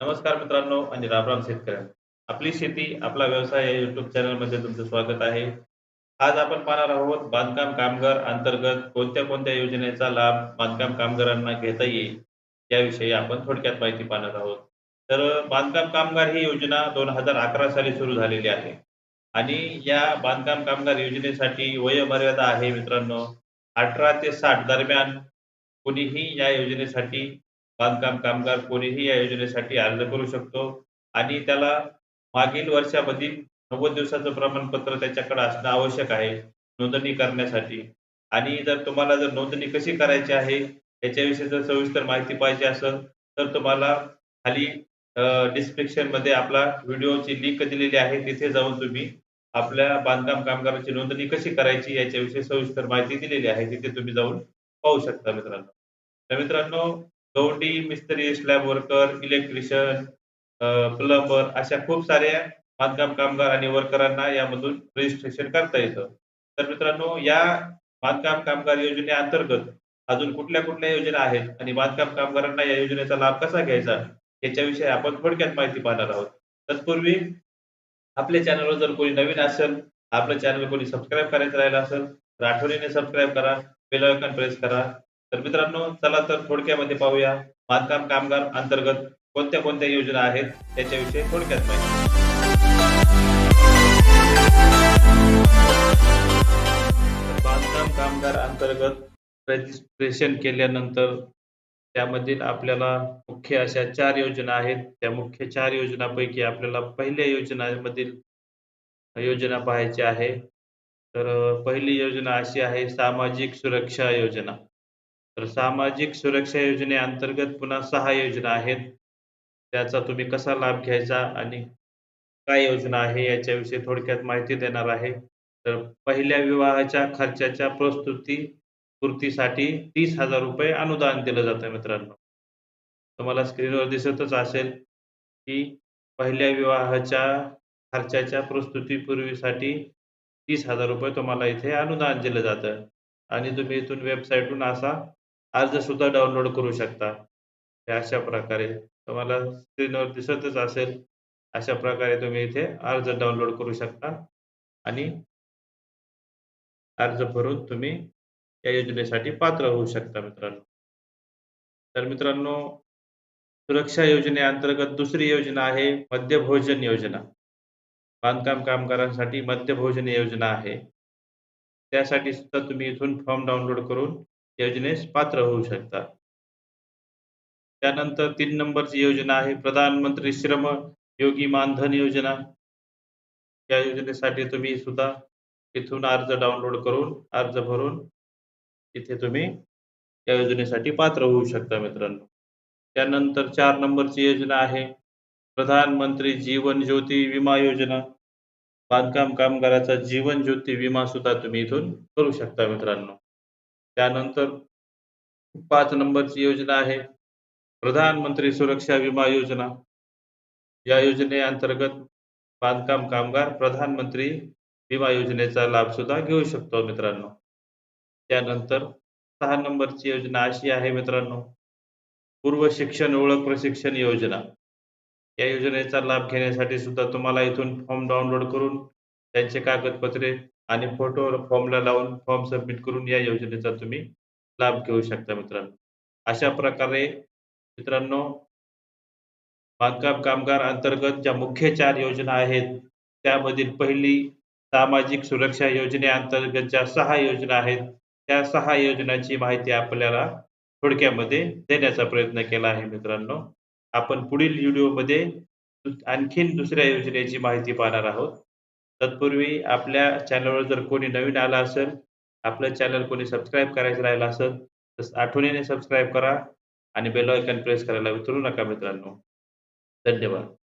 नमस्कार मित्रांनो आणि रामराम शेतकऱ्या आपली शेती आपला व्यवसाय या युट्यूब चॅनलमध्ये तुमचं स्वागत आहे. आज आपण पाहणार आहोत बांधकाम कामगार अंतर्गत कोणत्या कोणत्या योजनेचा लाभ बांधकाम कामगारांना घेता येईल याविषयी आपण थोडक्यात माहिती पाहणार आहोत. तर बांधकाम कामगार ही योजना दोन हजार अकरा साली सुरू झालेली आहे. आणि या बांधकाम कामगार योजनेसाठी वयोमर्यादा आहे मित्रांनो अठरा ते साठ दरम्यान. कुणीही या योजनेसाठी बांधकाम कामगार कोणीही या योजनेसाठी अर्ज करू शकतो. आणि त्याला मागील वर्षामधील नव्वद दिवसाचं प्रमाणपत्र त्याच्याकडे असणं आवश्यक आहे नोंदणी करण्यासाठी. आणि जर तुम्हाला जर नोंदणी कशी करायची आहे याच्याविषयी जर सविस्तर माहिती पाहिजे असेल तर तुम्हाला खाली डिस्क्रिप्शनमध्ये आपला व्हिडिओची लिंक दिलेली आहे तिथे जाऊन तुम्ही आपल्या बांधकाम कामगाराची नोंदणी कशी करायची याच्याविषयी सविस्तर माहिती दिलेली आहे तिथे तुम्ही जाऊन पाहू शकता मित्रांनो. तर मित्रांनो गवंडी मिस्त्री स्लॅब वर्कर इलेक्ट्रिशियन प्लंबर अशा खूप साऱ्या बांधकाम कामगार आणि वर्करांना यामधून रजिस्ट्रेशन करता येतं. तर मित्रांनो या बांधकाम कामगार योजनेअंतर्गत अजून कुठल्या कुठल्या योजना आहेत आणि बांधकाम कामगारांना या योजनेचा लाभ कसा घ्यायचा याच्याविषयी आपण थोडक्यात माहिती पाहणार आहोत. तत्पूर्वी आपल्या चॅनलवर जर कोणी नवीन असेल आपलं चॅनल कोणी सबस्क्राईब करायचं राहिलं असेल तर आठवणीने सबस्क्राईब करा बेल आयकॉन प्रेस करा तर मित्रांनो चला तर थोडक्यामध्ये पाहूया बांधकाम कामगार अंतर्गत कोणत्या कोणत्या योजना आहेत त्याच्याविषयी थोडक्यात माहिती. बांधकाम कामगार अंतर्गत रजिस्ट्रेशन केल्यानंतर त्यामधील आपल्याला मुख्य अशा चार योजना आहेत. त्या मुख्य चार योजनापैकी आपल्याला पहिल्या योजनामधील योजना पाहायची आहे. तर पहिली योजना अशी आहे सामाजिक सुरक्षा योजना. तर सामाजिक सुरक्षा योजनेअंतर्गत पुन्हा सहा योजना आहेत. त्याचा तुम्ही कसा लाभ घ्यायचा आणि काय योजना आहे याच्याविषयी थोडक्यात माहिती देणार आहे. तर पहिल्या विवाहाच्या खर्चाच्या प्रस्तुती पूर्तीसाठी तीस हजार रुपये अनुदान दिलं जातं मित्रांनो. तुम्हाला स्क्रीनवर दिसतच असेल की पहिल्या विवाहाच्या खर्चाच्या प्रस्तुतीपूर्वीसाठी तीस हजार रुपये तुम्हाला इथे अनुदान दिलं जातं. आणि तुम्ही इथून वेबसाईटहून असा अर्ज सुद्धा डाउनलोड करू शकता हे अशा प्रकारे तुम्हाला स्क्रीनवर दिसतच असेल अशा प्रकारे तुम्ही इथे अर्ज डाउनलोड करू शकता आणि अर्ज भरून तुम्ही या योजनेसाठी पात्र होऊ शकता मित्रांनो. तर मित्रांनो सुरक्षा योजनेअंतर्गत दुसरी योजना आहे मध्य भोजन योजना. बांधकाम कामगारांसाठी मध्य भोजन योजना आहे. त्यासाठी सुद्धा तुम्ही इथून फॉर्म डाउनलोड करून योजनेस पात्र होऊ शकता त्यानंतर तीन नंबरची योजना आहे प्रधानमंत्री श्रम योगी मानधन योजना. या योजनेसाठी तुम्ही सुद्धा इथून अर्ज डाउनलोड करून अर्ज भरून इथे तुम्ही या योजनेसाठी पात्र होऊ शकता मित्रांनो. त्यानंतर चार नंबरची योजना आहे प्रधानमंत्री जीवन ज्योती विमा योजना. बांधकाम कामगाराचा जीवन ज्योती विमा सुद्धा तुम्ही इथून करू शकता मित्रांनो. त्यानंतर पाच नंबरची योजना आहे. प्रधानमंत्री सुरक्षा विमा योजना. या योजनेअंतर्गत बांधकाम कामगार प्रधानमंत्री विमा योजनेचा लाभ सुद्धा घेऊ शकतो मित्रांनो. त्यानंतर सहा नंबरची योजना अशी आहे मित्रांनो. पूर्व शिक्षण ओळख प्रशिक्षण योजना. या योजनेचा लाभ घेण्यासाठी सुद्धा तुम्हाला इथून फॉर्म डाउनलोड करून त्यांचे कागदपत्रे आणि फोटो फॉर्मला लावून फॉर्म सबमिट करून या योजनेचा तुम्ही लाभ घेऊ शकता मित्रांनो. अशा प्रकारे मित्रांनो बांधकाम कामगार अंतर्गत ज्या मुख्य चार योजना आहेत त्यामधील पहिली सामाजिक सुरक्षा योजनेअंतर्गत ज्या सहा योजना आहेत त्या सहा योजनांची माहिती आपल्याला थोडक्यामध्ये देण्याचा प्रयत्न केला आहे मित्रांनो. आपण पुढील व्हिडिओमध्ये आणखीन दुसऱ्या योजनेची माहिती पाहणार आहोत. तत्पूर्वी आपल्या चॅनलवर जर कोणी नवीन आला असेल आपलं चॅनल कोणी सबस्क्राईब करायचं राहिलं असेल तर आठवणीने सबस्क्राईब करा आणि बेल आयकॉन प्रेस करायला विसरू नका मित्रांनो. धन्यवाद.